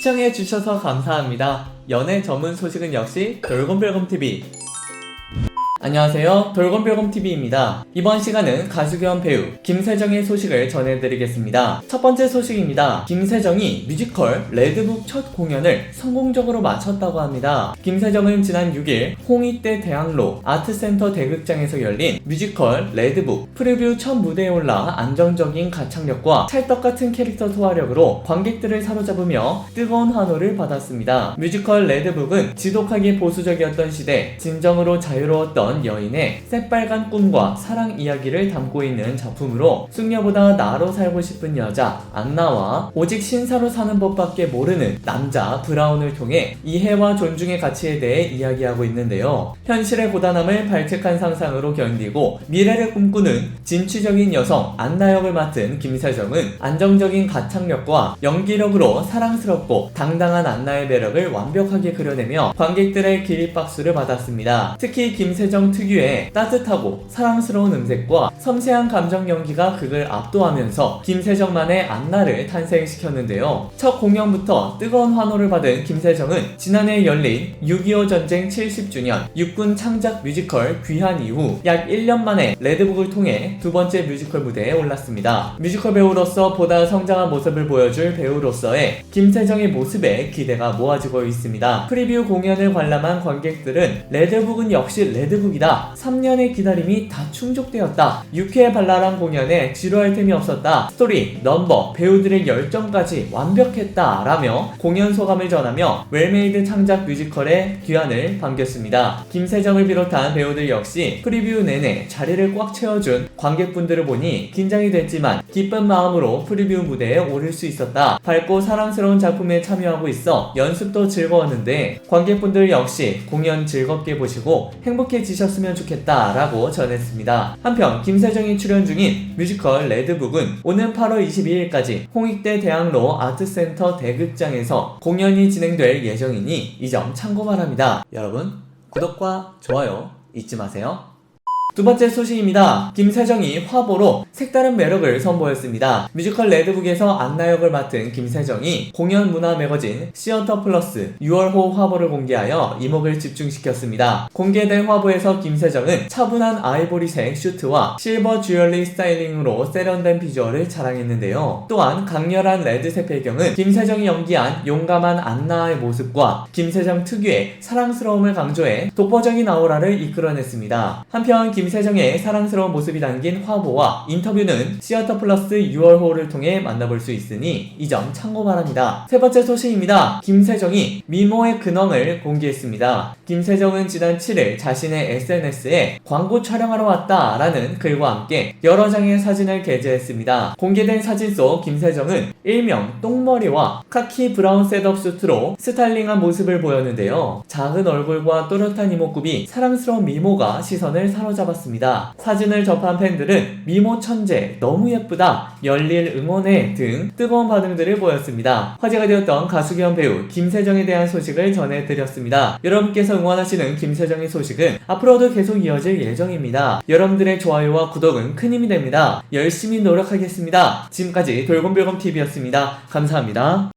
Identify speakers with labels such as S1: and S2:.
S1: 시청해주셔서 감사합니다. 연애 전문 소식은 역시 돌곰별곰TV. 안녕하세요. 돌곰별곰TV입니다. 이번 시간은 가수 겸 배우 김세정의 소식을 전해드리겠습니다. 첫 번째 소식입니다. 김세정이 뮤지컬 레드북 첫 공연을 성공적으로 마쳤다고 합니다. 김세정은 지난 6일 홍익대 대학로 아트센터 대극장에서 열린 뮤지컬 레드북 프리뷰 첫 무대에 올라 안정적인 가창력과 찰떡 같은 캐릭터 소화력으로 관객들을 사로잡으며 뜨거운 환호를 받았습니다. 뮤지컬 레드북은 지독하게 보수적이었던 시대 진정으로 자유로웠던 여인의 새빨간 꿈과 사랑 이야기를 담고 있는 작품으로 숙녀보다 나로 살고 싶은 여자 안나와 오직 신사로 사는 법밖에 모르는 남자 브라운을 통해 이해와 존중의 가치에 대해 이야기하고 있는데요. 현실의 고단함을 발칙한 상상으로 견디고 미래를 꿈꾸는 진취적인 여성 안나 역을 맡은 김세정은 안정적인 가창력과 연기력으로 사랑스럽고 당당한 안나의 매력을 완벽하게 그려내며 관객들의 기립박수를 받았습니다. 특히 김세정 특유의 따뜻하고 사랑스러운 음색과 섬세한 감정 연기가 극을 압도하면서 김세정만의 안나를 탄생시켰는데요. 첫 공연부터 뜨거운 환호를 받은 김세정은 지난해 열린 6.25 전쟁 70주년 육군 창작 뮤지컬 귀한 이후 약 1년 만에 레드북을 통해 두 번째 뮤지컬 무대에 올랐습니다. 뮤지컬 배우로서 보다 성장한 모습을 보여줄 배우로서의 김세정의 모습에 기대가 모아지고 있습니다. 프리뷰 공연을 관람한 관객들은 레드북은 역시 레드북 이다. 3년의 기다림이 다 충족되었다. 유쾌 발랄한 공연에 지루할 틈이 없었다. 스토리, 넘버, 배우들의 열정까지 완벽했다. 라며 공연 소감을 전하며 웰메이드 창작 뮤지컬의 귀환을 반겼습니다. 김세정을 비롯한 배우들 역시 프리뷰 내내 자리를 꽉 채워준 관객분들을 보니 긴장이 됐지만 기쁜 마음으로 프리뷰 무대에 오를 수 있었다. 밝고 사랑스러운 작품에 참여하고 있어 연습도 즐거웠는데 관객분들 역시 공연 즐겁게 보시고 행복해지셨 으면 좋겠다 라고 전했습니다. 한편 김세정이 출연 중인 뮤지컬 레드북은 오는 8월 22일까지 홍익대 대학로 아트센터 대극장에서 공연이 진행될 예정이니 이 점 참고 바랍니다. 여러분 구독과 좋아요 잊지 마세요. 두 번째 소식입니다. 김세정이 화보로 색다른 매력을 선보였습니다. 뮤지컬 레드북에서 안나 역을 맡은 김세정이 공연 문화 매거진 시어터 플러스 6월호 화보를 공개하여 이목을 집중시켰습니다. 공개된 화보에서 김세정은 차분한 아이보리색 슈트와 실버 주얼리 스타일링으로 세련된 비주얼을 자랑했는데요. 또한 강렬한 레드색 배경은 김세정이 연기한 용감한 안나의 모습과 김세정 특유의 사랑스러움을 강조해 독보적인 아우라를 이끌어냈습니다. 한편 김 세정의 사랑스러운 모습이 담긴 화보와 인터뷰는 시어터 플러스 6월호를 통해 만나볼 수 있으니 이 점 참고 바랍니다. 세 번째 소식입니다. 김세정이 미모의 근황을 공개했습니다. 김세정은 지난 7일 자신의 SNS에 광고 촬영하러 왔다 라는 글과 함께 여러 장의 사진을 게재했습니다. 공개된 사진 속 김세정은 일명 똥머리와 카키 브라운 셋업 수트로 스타일링한 모습을 보였는데요. 작은 얼굴과 또렷한 이목구비, 사랑스러운 미모가 시선을 사로잡았 습니다. 사진을 접한 팬들은 미모 천재, 너무 예쁘다, 열일 응원해 등 뜨거운 반응들을 보였습니다. 화제가 되었던 가수 겸 배우 김세정에 대한 소식을 전해드렸습니다. 여러분께서 응원하시는 김세정의 소식은 앞으로도 계속 이어질 예정입니다. 여러분들의 좋아요와 구독은 큰 힘이 됩니다. 열심히 노력하겠습니다. 지금까지 돌곰별곰TV였습니다. 감사합니다.